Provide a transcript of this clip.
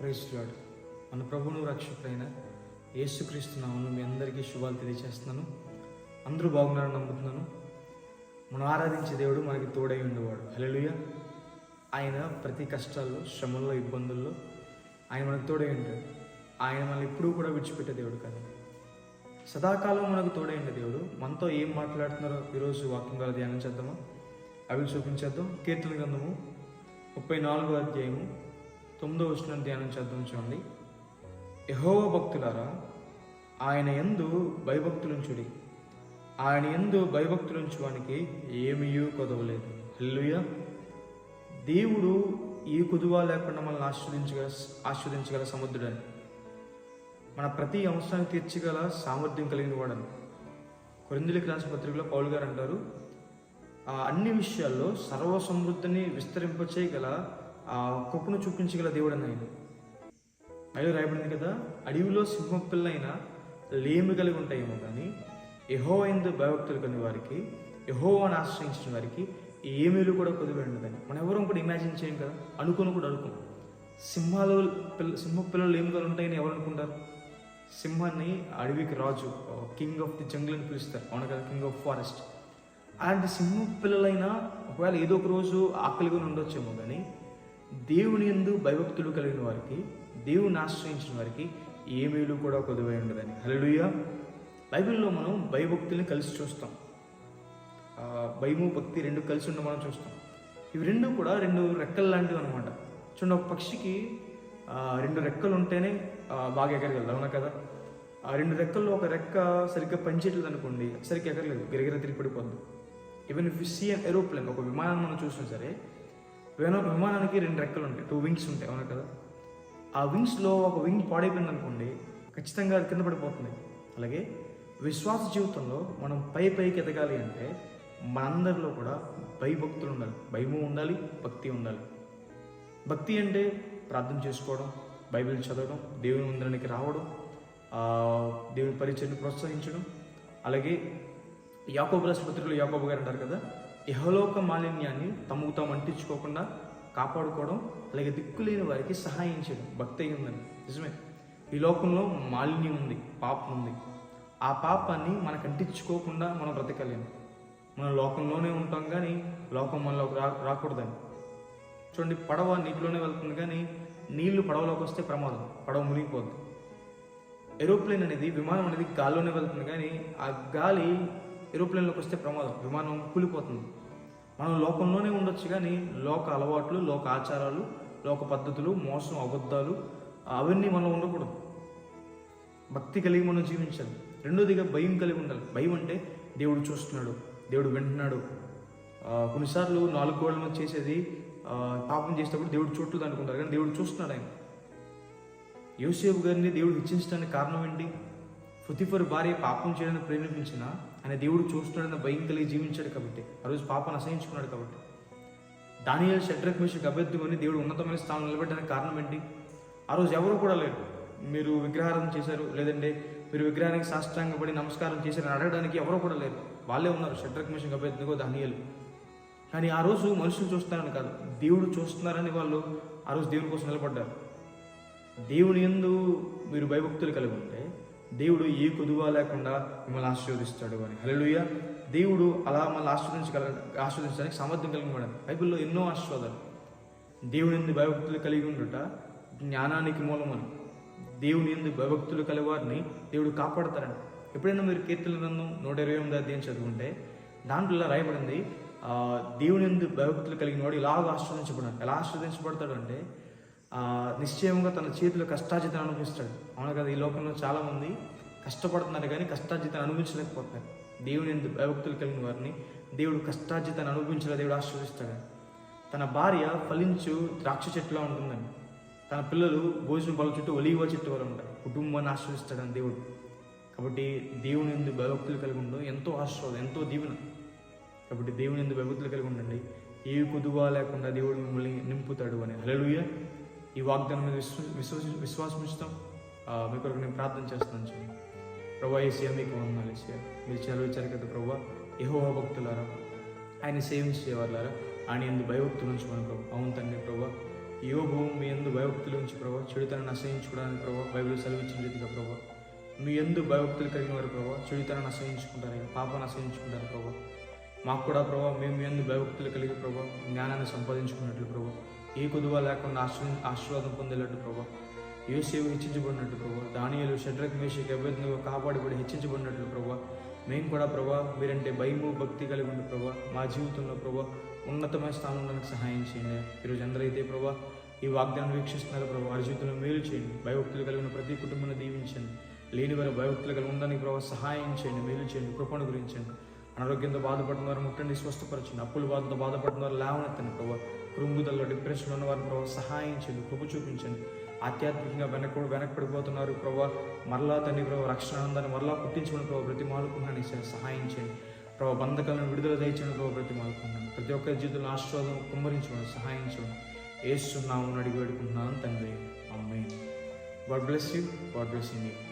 ప్రైస్లాడ్ మన ప్రభువును రక్షకుడైన యేసుక్రీస్తు నామను మీ అందరికీ శుభాలు తెలియజేస్తున్నాను. అందరూ బాగున్నారని నమ్ముతున్నాను. మనం ఆరాధించే దేవుడు మనకి తోడై ఉండేవాడు. హల్లెలూయా. ఆయన ప్రతి కష్టాల్లో శ్రమల్లో ఇబ్బందుల్లో ఆయన మనకు తోడై ఉంటాడు. ఆయన మనల్ని ఎప్పుడూ కూడా విడిచిపెట్టే దేవుడు కాదు. సదాకాలం మనకు తోడై ఉండే దేవుడు. మనతో ఏం మాట్లాడుతున్నారో ఈరోజు వాక్యం ద్వారా ధ్యానం చేద్దామా? అవి చూపించేద్దాం. కీర్తన గ్రంథము ముప్పై నాలుగో అధ్యాయము తొమ్మిదో వచ్చిన ధ్యానం చేద్దాం చూడండి. యహోవ భక్తులారా ఆయన ఎందు భయభక్తులుంచుడి ఆయన ఎందు భయభక్తులుంచువానికి ఏమీయూ కొదవలేదు. హల్లుయ దేవుడు ఈ కుదువ లేకుండా మనల్ని ఆస్వాదించగల ఆస్వాదించగల సముద్రుడని. మన ప్రతి అంశాన్ని తీర్చగల సామర్థ్యం కలిగిన వాడని. కొరిందులకి రాసిన పత్రికలో పౌలు గారు అంటారు ఆ అన్ని విషయాల్లో సర్వసమృద్ధిని విస్తరింపచేయగల ఆ కృపను చూపించగల దేవుడు అని ఆయన. బయలు రాయబడింది కదా? అడవిలో సింహం పిల్లైన లేమి కలిగి ఉంటాయేమో కానీ ఎహో ఎందు భయభక్తులు కొన్ని వారికి యెహోవాను ఆశ్రయించిన వారికి ఏమీలు కూడా కొద్దిగా ఉండదని మనం ఎవరం కూడా ఇమాజిన్ చేయం కదా? అనుకుని కూడా అనుకోం సింహాలు పిల్ల సింహ పిల్లలు ఏమి కలిగి ఉంటాయని ఎవరు అనుకుంటారు? సింహాన్ని అడవికి రాజు కింగ్ ఆఫ్ ది జంగిల్ అని పిలుస్తారు. అవును కదా? కింగ్ ఆఫ్ ఫారెస్ట్ అలాంటి సింహ పిల్లలైనా ఒకవేళ ఏదో ఒక రోజు ఆకలిగా ఉండొచ్చేమో కానీ దేవుని ఎందు భయభక్తులు కలిగిన వారికి దేవుని ఆశ్రయించిన వారికి ఏ మేలు కూడా కొదువై ఉండదని హల్లెలూయా. బైబిల్లో మనం భయభక్తుల్ని కలిసి చూస్తాం. భయము భక్తి రెండు కలిసి ఉండడం మనం చూస్తాం. ఇవి రెండు కూడా రెండు రెక్కలు లాంటివి అనమాట చూడండి ఒక పక్షికి రెండు రెక్కలు ఉంటేనే బాగా ఎగరగలదు అవునా కదా? ఆ రెండు రెక్కల్లో ఒక రెక్క సరిగ్గా పనిచేయట్లేదు అనుకోండి సరిగ్గా ఎగరలేదు గిరగిర తిరిగి పడిపోద్దు. Even if see an aeroplane ఒక విమానం మనం చూసినా సరే విమానానికి రెండు రెక్కలు ఉంటాయి. టూ వింగ్స్ ఉంటాయి అవునా కదా? ఆ వింగ్స్లో ఒక వింగ్ పాడైపోయింది అనుకోండి ఖచ్చితంగా అది కింద పడిపోతుంది. అలాగే విశ్వాస జీవితంలో మనం పై పైకి ఎదగాలి అంటే మనందరిలో కూడా భయభక్తులు ఉండాలి. భయము ఉండాలి భక్తి ఉండాలి. భక్తి అంటే ప్రార్థన చేసుకోవడం బైబిల్ చదవడం దేవుని మందిరానికి రావడం దేవుని పరిచయను ప్రోత్సహించడం. అలాగే యాకోబు రాసిన పత్రికలు యాకోబు గారు అంటారు కదా యహలోక మాలిన్యాన్ని తమకు తాము అంటించుకోకుండా కాపాడుకోవడం అలాగే దిక్కులేని వారికి సహాయం చేయడం భక్తి అయి ఉందని నిజమే. ఈ లోకంలో మాలిన్యం ఉంది పాపం ఉంది. ఆ పాపాన్ని మనకు అంటించుకోకుండా మనం బ్రతకలేము. మనం లోకంలోనే ఉంటాం కానీ లోకం మనలోకి రా రాకూడదని. చూడండి పడవ నీటిలోనే వెళ్తుంది కానీ నీళ్ళు పడవలోకి వస్తే ప్రమాదం పడవ మునిగిపోద్ది. ఏరోప్లేన్ అనేది విమానం అనేది గాల్లోనే వెళ్తుంది కానీ ఆ గాలి ఏరోప్లేన్లోకి వస్తే ప్రమాదం విమానం కూలిపోతుంది. మనం లోకంలోనే ఉండొచ్చు కానీ లోక అలవాట్లు లోక ఆచారాలు లోక పద్ధతులు మోసం అబద్ధాలు అవన్నీ మనం ఉండకూడదు. భక్తి కలిగి మనం జీవించాలి. రెండోదిగా భయం కలిగి ఉండాలి. భయం అంటే దేవుడు చూస్తున్నాడు దేవుడు వింటున్నాడు. కొన్నిసార్లు నాలుగు గోడల మీద చేసేది పాపం చేసేటప్పుడు దేవుడు చూడలేదు అనుకుంటారు కానీ దేవుడు చూస్తున్నాడు ఆయన. యోసేపు గారిని దేవుడు హెచ్చించడానికి కారణం ఏంటి? ఫుతిఫర్ భార్య పాపం చేయడానికి ప్రేరేపించిన ఆయన దేవుడు చూస్తున్నాడన్న భయం కలిగి జీవించాడు కాబట్టి ఆ రోజు పాపను అసహించుకున్నాడు కాబట్టి. దానియల్ షడ్రక్ మిషక్ అభ్యర్థుకొని దేవుడు ఉన్నతమైన స్థానం నిలబెట్టడానికి కారణం ఏంటి? ఆ రోజు ఎవరు కూడా లేరు. మీరు విగ్రహారాధన చేశారు లేదంటే మీరు విగ్రహానికి సాష్టాంగపడి నమస్కారం చేశారని అడగడానికి ఎవరు కూడా లేరు. వాళ్ళే ఉన్నారు షడ్రక్ మిషక్ అభ్యర్థిగో దానియలు. కానీ ఆ రోజు మనుషులు చూస్తున్నారని కాదు దేవుడు చూస్తున్నారని వాళ్ళు ఆ రోజు దేవుని కోసం నిలబడ్డారు. దేవుని ఎందు మీరు భయభక్తులు కలిగి ఉంటే దేవుడు ఏ కొదువ లేకుండా మిమ్మల్ని ఆశీర్వదిస్తాడు అని. హలలుయ దేవుడు అలా మమ్మల్ని ఆస్వాదించగల ఆస్వాదించడానికి సామర్థ్యం కలిగి ఉన్నాడు బైబిల్లో ఎన్నో ఆశీర్వాదాలు. దేవుని ఎందు భయభక్తులు కలిగి ఉండుట జ్ఞానానికి మూలమని. దేవుని ఎందు భయభక్తులు కలివారిని దేవుడు కాపాడతారని. ఎప్పుడైనా మీరు కీర్తన గ్రంథం నూట ఇరవై ఎనిమిది అధ్యాయం చదువుకుంటే దాంట్లో ఇలా రాయబడింది దేవుని ఎందు భయభక్తులు కలిగిన వాడు ఇలాగ ఆస్వాదించబడాలి ఎలా ఆస్వాదించబడతాడు అంటే నిశ్చయంగా తన చేతిలో కష్టార్జితం అనుభవిస్తాడు. అవును కదా ఈ లోకంలో చాలామంది కష్టపడుతున్నారు కానీ కష్టాజితాన్ని అనుభవించలేకపోతున్నారు. దేవుని ఎందు భయభక్తులు కలిగిన వారిని దేవుడు కష్టార్జితాన్ని అనుభవించలే దేవుడు ఆశీర్వదిస్తాడు. తన భార్య ఫలించు ద్రాక్ష చెట్టులా ఉంటుందని. తన పిల్లలు భోజనం పళ్ళ చుట్టూ ఒలివ చెట్టు వల్ల ఉంటారు. కుటుంబాన్ని ఆశ్రయిస్తాడని దేవుడు. కాబట్టి దేవుని ఎందు భయభక్తులు కలిగి ఉండడం ఎంతో ఆశీర్వాదం ఎంతో దీవెన. కాబట్టి దేవుని ఎందు భయభక్తులు కలిగి ఉండండి. ఏ కుదువా లేకుండా దేవుడు మిమ్మల్ని నింపుతాడు అని. హల్లెలూయా. ఈ వాగ్దానం మీద విశ్వ విశ్వాసం ఉంచుతాం. మీ కొరకు నేను ప్రార్థన చేస్తున్నాను చూడండి ప్రభా ఏసియా మీకు వందనాలు ఏసియా మీరు చదివించారు కదా ప్రభా యెహోవా భక్తులారా ఆయన సేవించేవారులారా ఆయన ఎందు భయభక్తులు ఉంచుకోండి ప్రభు. అవును తండ్రి ప్రభా యోగు మీ ఎందు భయభక్తులు ఉంచి ప్రభా చెడుతనని అసహించుకోవడానికి ప్రభావ బైబిల్ సెలవిచ్చిన రీతిగా ప్రభావ మీ ఎందు భయభక్తులు కలిగిన వారు ప్రభావ చెడుతనని అసహించుకుంటారు పాపాన్ని అసహించుకుంటారు ప్రభావ మాకు కూడా ప్రభా మేము మీ ఎందు భయభక్తులు కలిగి ప్రభా జ్ఞానాన్ని సంపాదించుకున్నట్లు ప్రభా ఏ కుదువ లేకుండా ఆశ్రయం ఆశీర్వాదం పొందేటట్టు ప్రభావ యోసేపు హెచ్చించబడినట్టు ప్రభావ దానియలు షడ్రక్ మేషకి అభ్యర్థులు కాపాడబడి హెచ్చించబడినట్లు ప్రభావ మేము కూడా ప్రభా మీరంటే భయము భక్తి కలిగి ఉండే ప్రభా. మా జీవితంలో ప్రభా ఉన్నతమైన స్థానంలో సహాయం చేయండి. ఈరోజు అందరైతే ప్రభా ఈ వాగ్దానం వీక్షిస్తున్నారు ప్రభా. వారి జీవితంలో మేలు చేయండి. భయభక్తులు కలిగిన ప్రతి కుటుంబాన్ని దీవించండి. లేని వారి భయభక్తులు కలిగి ఉండడానికి ప్రభావ సహాయం చేయండి మేలు చేయండి కృపణ గురించండి. అనారోగ్యంతో బాధపడుతున్నారు ముట్టండి స్వస్థపరచండి అప్పుల బాధతో బాధపడుతున్నారు లేవనెత్తండి ప్రభు కృంగుదల్లో డిప్రెషన్లో ఉన్న వారిని ప్రభావ సహాయించండి కృప చూపించండి. ఆధ్యాత్మికంగా వెనక వెనకపడిపోతున్నారు ప్రభావ మరలా తండ్రి ప్రభావ రక్షణ ఆనందాన్ని మరలా పుట్టించుకుని ప్రభావ ప్రతి మాలుకున్నాను సహాయం చేయండి. ప్రభావ బంధకాలను విడుదల దయచండి ప్రభావ ప్రతి మాలుకున్నాను. ప్రతి ఒక్కరి జీవితంలో ఆశీర్వాదం కుమ్మరించమని సహాయించండి ఏస్తున్నామని అడిగి వేడుకుంటున్నాను తండ్రి. అమ్మాయి God bless you. God bless you.